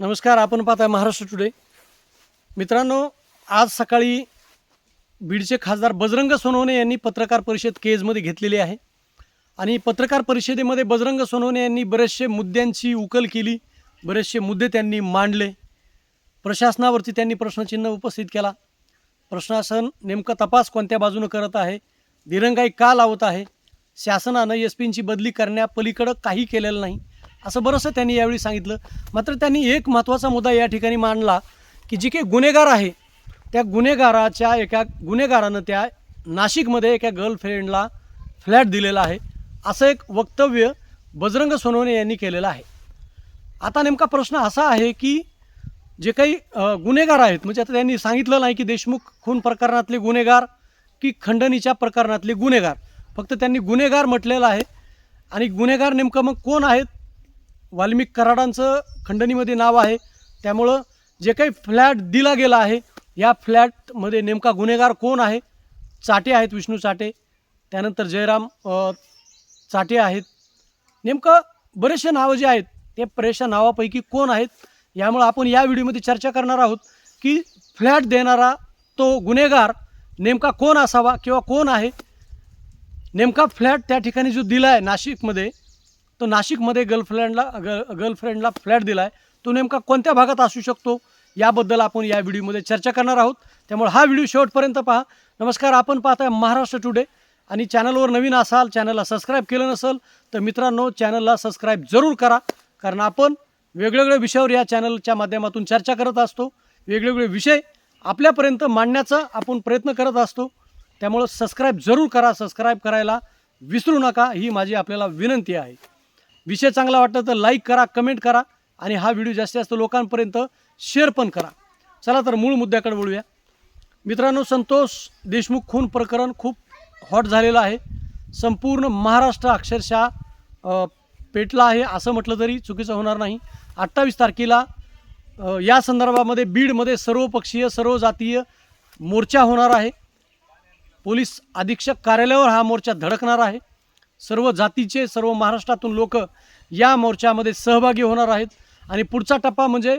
नमस्कार आपण पाहताय महाराष्ट्र टुडे मित्रांनो आज सकाळी बीडचे खासदार बजरंग सोनवणे यांनी पत्रकार परिषद केजमध्ये घेतलेली आहे. आणि पत्रकार परिषदेमध्ये बजरंग सोनवणे यांनी बरेचसे मुद्द्यांची उकल केली बरेचसे मुद्दे त्यांनी मांडले. प्रशासनावरती त्यांनी प्रश्नचिन्ह उपस्थित केला. प्रशासन नेमकं तपास कोणत्या बाजूनं करत आहे दिरंगाई का लावत आहे शासनानं एस पींची बदली करण्यापलीकडं काही केलेलं नाही. असं बरंचसं त्यांनी यावेळी सांगितलं. मात्र त्यांनी एक महत्त्वाचा मुद्दा या ठिकाणी मांडला की जे काही गुन्हेगार आहे त्या गुन्हेगाराच्या एका गुन्हेगारानं त्या नाशिकमध्ये एका गर्लफ्रेंडला फ्लॅट दिलेला आहे. असं एक वक्तव्य बजरंग सोनवणे यांनी केलेलं आहे. आता नेमका प्रश्न असा आहे की जे काही गुन्हेगार आहेत म्हणजे आता त्यांनी सांगितलं नाही की देशमुख खून प्रकरणातले गुन्हेगार की खंडणीच्या प्रकरणातले गुन्हेगार. फक्त त्यांनी गुन्हेगार म्हटलेलं आहे. आणि गुन्हेगार नेमकं मग कोण आहेत वाल्मिक कराडांचं खंडणीमध्ये नाव आहे. त्यामुळं जे काही फ्लॅट दिला गेला आहे या फ्लॅटमध्ये नेमका गुन्हेगार कोण आहे? चाटे आहेत विष्णू चाटे. त्यानंतर जयराम चाटे आहेत. नेमकं बरेचसे नावं जे आहेत ते बरेचशा नावापैकी कोण आहेत? यामुळं आपण या व्हिडिओमध्ये चर्चा करणार आहोत की फ्लॅट देणारा तो गुन्हेगार नेमका कोण असावा किंवा कोण आहे? नेमका फ्लॅट त्या ठिकाणी जो दिला आहे नाशिकमध्ये तो नाशिकमध्ये गर्लफ्रेंडला ग गर्लफ्रेंडला फ्लॅट दिला आहे तो नेमका कोणत्या भागात असू शकतो? याबद्दल आपण या व्हिडिओमध्ये चर्चा करणार आहोत. त्यामुळे हा व्हिडिओ शेवटपर्यंत पहा. नमस्कार आपण पाहताय महाराष्ट्र टुडे आणि चॅनलवर नवीन असाल चॅनलला सबस्क्राईब केलं नसेल तर मित्रांनो चॅनलला सबस्क्राईब जरूर करा. कारण आपण वेगवेगळ्या विषयावर या चॅनलच्या माध्यमातून चर्चा करत असतो. वेगवेगळे विषय आपल्यापर्यंत मांडण्याचा आपण प्रयत्न करत असतो. त्यामुळं सबस्क्राईब जरूर करा. सबस्क्राईब करायला विसरू नका. ही माझी आपल्याला विनंती आहे. विषय चांगला वाटला तर लाईक करा कमेंट करा आणि हा व्हिडिओ जास्तीत जास्त लोकांपर्यंत शेअर पण करा. चला तर मूळ मुद्द्याकडे बोलूया मित्रांनो संतोष देशमुख खून प्रकरण खूप हॉट झालेलं आहे. संपूर्ण महाराष्ट्र अक्षरशः पेटला आहे असं म्हटलं तरी चुकीचं होणार नाही. अठ्ठावीस तारखेला या संदर्भामध्ये बीडमध्ये सर्वपक्षीय सर्व जातीय मोर्चा होणार आहे. पोलीस अधीक्षक कार्यालयावर हा मोर्चा धडकणार आहे. सर्व जातीचे सर्व महाराष्ट्रातून लोक या मोर्चामध्ये सहभागी होणार आहेत. आणि पुढचा टप्पा म्हणजे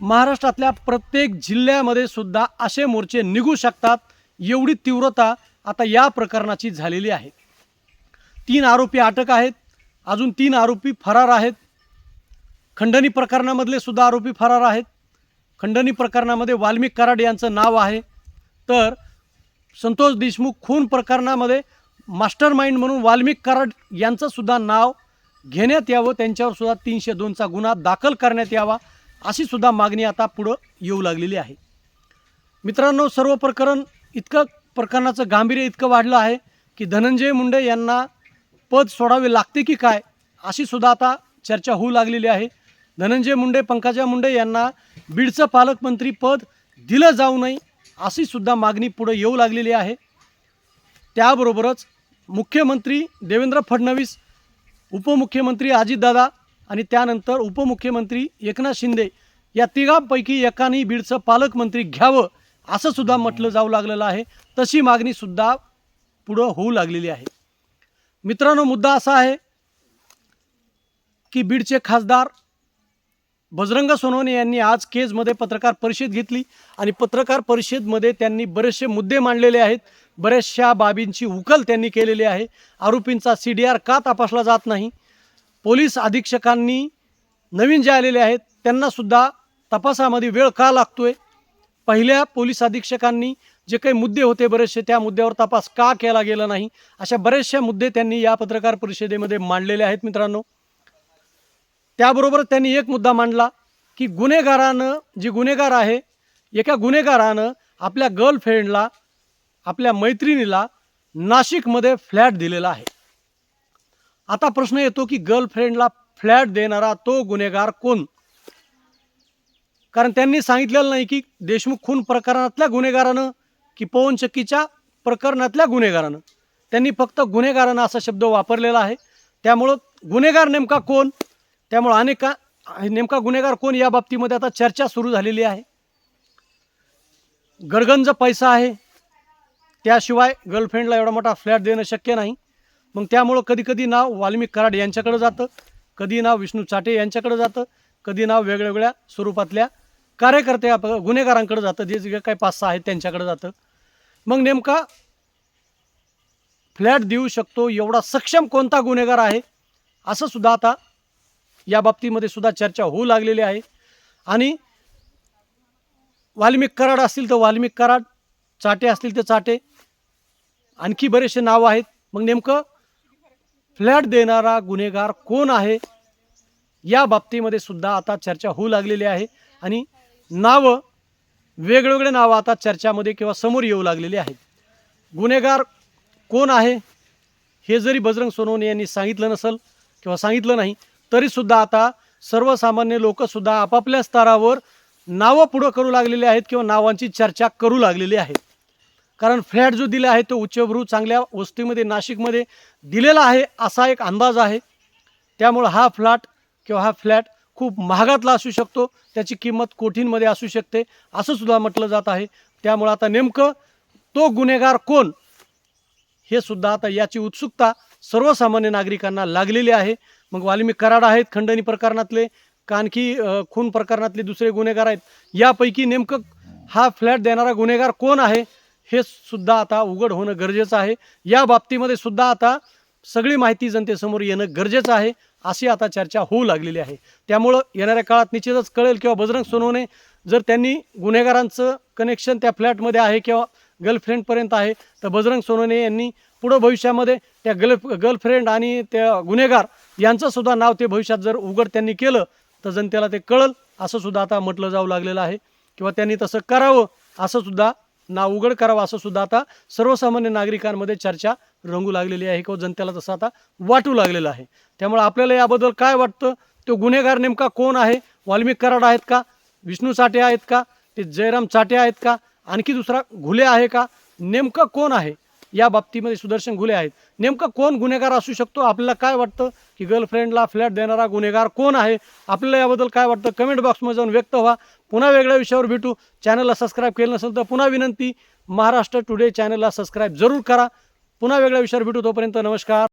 महाराष्ट्रातल्या प्रत्येक जिल्ह्यामध्ये सुद्धा असे मोर्चे निघू शकतात एवढी तीव्रता आता या प्रकरणाची झालेली आहे. तीन आरोपी अटक आहेत. अजून तीन आरोपी फरार आहेत. खंडणी प्रकरणामधले सुद्धा आरोपी फरार आहेत. खंडणी प्रकरणामध्ये वाल्मिक कराड यांचं नाव आहे. तर संतोष देशमुख खून प्रकरणामध्ये मास्टर माइंड म्हणून वाल्मिक कराड यांचंसुद्धा नाव घेण्यात यावं त्यांच्यावरसुद्धा तीनशे दोनचा गुन्हा दाखल करण्यात यावा अशी सुद्धा मागणी आता पुढं येऊ लागलेली आहे. मित्रांनो सर्व प्रकरण इतकं प्रकरणाचं गांभीर्य इतकं वाढलं आहे की धनंजय मुंडे यांना पद सोडावे लागते की काय अशी सुद्धा आता चर्चा होऊ लागलेली आहे. धनंजय मुंडे पंकजा मुंडे यांना बीडचं पालकमंत्री पद दिलं जाऊ नये अशी सुद्धा मागणी पुढे येऊ लागलेली आहे. त्याबरोबरच मुख्यमंत्री देवेंद्र फडणवीस उपमुख्यमंत्री अजितदादा आणि त्यानंतर उपमुख्यमंत्री एकनाथ शिंदे या तिघांपैकी एकाने बीडचं पालकमंत्री घ्यावं असं सुद्धा म्हटलं जाऊ लागलेलं आहे. तशी मागणीसुद्धा पुढं होऊ लागलेली आहे. मित्रांनो मुद्दा असा आहे की बीडचे खासदार बजरंग सोनवणे यांनी आज केजमध्ये पत्रकार परिषद घेतली आणि पत्रकार परिषदमध्ये त्यांनी बरेचसे मुद्दे मांडलेले आहेत. बऱ्याचशा बाबींची उकल त्यांनी केलेली आहे. आरोपींचा सी डी आर का तपासला जात नाही? पोलीस अधीक्षकांनी नवीन जे आलेले आहेत त्यांनासुद्धा तपासामध्ये वेळ का लागतो आहे पहिल्या पोलीस अधीक्षकांनी जे काही मुद्दे होते बरेचसे त्या मुद्द्यावर तपास का केला गेला नाही? अशा बरेचसे मुद्दे त्यांनी या पत्रकार परिषदेमध्ये मांडलेले आहेत मित्रांनो. त्याबरोबर त्यांनी एक मुद्दा मांडला की गुन्हेगारानं जी गुन्हेगार आहे एका गुन्हेगारानं आपल्या गर्लफ्रेंडला आपल्या मैत्रिणीला नाशिकमध्ये फ्लॅट दिलेला आहे. आता प्रश्न येतो की गर्लफ्रेंडला फ्लॅट देणारा तो गुन्हेगार कोण? कारण त्यांनी सांगितलेलं नाही की देशमुख खून प्रकरणातल्या गुन्हेगारानं की पवन चक्कीच्या प्रकरणातल्या गुन्हेगारानं. त्यांनी फक्त गुन्हेगारानं असा शब्द वापरलेला आहे. त्यामुळं गुन्हेगार नेमका कोण? त्यामुळं अनेका नेमका गुन्हेगार कोण या बाबतीमध्ये आता चर्चा सुरू झालेली आहे. गडगंज पैसा आहे. त्याशिवाय गर्लफ्रेंडला एवढा मोठा फ्लॅट देणं शक्य नाही. मग त्यामुळं कधी कधी नाव वाल्मिक कराड यांच्याकडं जातं कधी नाव विष्णू चाटे यांच्याकडं जातं कधी नाव वेगवेगळ्या स्वरूपातल्या कार्यकर्त्या गुन्हेगारांकडे जातं जे जे काही पाच सहा आहेत त्यांच्याकडे जातं. मग नेमका फ्लॅट देऊ शकतो एवढा सक्षम कोणता गुन्हेगार आहे? असं सुद्धा आता या बाबतीमध्ये सुद्धा चर्चा होऊ लागलेली आहे. आणि वाल्मिक कराड असतील तर वाल्मिक कराड चाटे असतील तर चाटे आणखी बरेचसे नावं आहेत. मग नेमकं फ्लॅट देणारा गुन्हेगार कोण आहे? या बाबतीमध्ये सुद्धा आता चर्चा होऊ लागलेली आहे आणि नावं वेगवेगळे नावं आता चर्चामध्ये किंवा समोर येऊ लागलेली आहेत. गुन्हेगार कोण आहे? हे जरी बजरंग सोनवणे यांनी सांगितलं नसेल किंवा सांगितलं नाही तरीसुद्धा आता सर्वसामान्य लोकसुद्धा आपापल्या स्तरावर नावं पुढं करू लागलेली आहेत किंवा नावांची चर्चा करू लागलेली आहेत. कारण फ्लॅट जो दिला आहे तो उच्चभ्रू चांगल्या वस्तीमध्ये नाशिकमध्ये दिलेला आहे असा एक अंदाज आहे. त्यामुळं हा फ्लॅट किंवा हा फ्लॅट खूप महागातला असू शकतो. त्याची किंमत कोठींमध्ये असू शकते असं सुद्धा म्हटलं जात आहे. त्यामुळं आता नेमकं तो गुन्हेगार कोण हे सुद्धा आता याची उत्सुकता सर्वसामान्य नागरिकांना लागलेली आहे. मग वाल्मिक कराड आहेत खंडणी प्रकरणातले कानखी खून प्रकरणातले दुसरे गुन्हेगार आहेत. यापैकी नेमकं हा फ्लॅट देणारा गुन्हेगार कोण आहे? हे सुद्धा आता उघड होणं गरजेचं आहे. या बाबतीमध्ये सुद्धा आता सगळी माहिती जनतेसमोर येणं गरजेचं आहे अशी आता चर्चा होऊ लागलेली आहे. त्यामुळं येणाऱ्या काळात निश्चितच कळेल किंवा बजरंग सोनवणे जर त्यांनी गुन्हेगारांचं कनेक्शन त्या फ्लॅटमध्ये आहे किंवा गर्लफ्रेंडपर्यंत आहे तर बजरंग सोनवणे यांनी पुढं भविष्यामध्ये त्या गर्ल गर्लफ्रेंड आणि त्या गुन्हेगार यांचंसुद्धा नाव ते भविष्यात जर उघड त्यांनी केलं तर जनतेला ते कळल असंसुद्धा आता म्हटलं जाऊ लागलेलं आहे. किंवा त्यांनी तसं करावं असं सुद्धा उघड करावं असं सुद्धा आता सर्वसामान्य नागरिकांमध्ये चर्चा रंगू लागलेली आहे किंवा जनतेला तसं आता वाटू लागलेलं आहे. त्यामुळे आपल्याला याबद्दल काय वाटतं? तो गुन्हेगार नेमका कोण आहे? वाल्मिक कराड आहेत का? विष्णू चाटे आहेत का? ते जयराम चाटे आहेत का? आणखी दुसरा घुले आहे का? नेमका कोण आहे? या बाबतीमध्ये सुदर्शन गुले आहेत. नेमकं कोण गुन्हेगार असू शकतो? आपल्याला काय वाटतं की गर्लफ्रेंडला फ्लॅट देणारा गुन्हेगार कोण आहे? आपल्याला याबद्दल काय वाटतं? कमेंट बॉक्समध्ये जाऊन व्यक्त व्हा. पुन्हा वेगळ्या विषयावर भेटू. चॅनलला सबस्क्राईब केलं नसेल तर पुन्हा विनंती. महाराष्ट्र टुडे चॅनलला सबस्क्राईब जरूर करा. पुन्हा वेगळ्या विषयावर भेटू तोपर्यंत नमस्कार.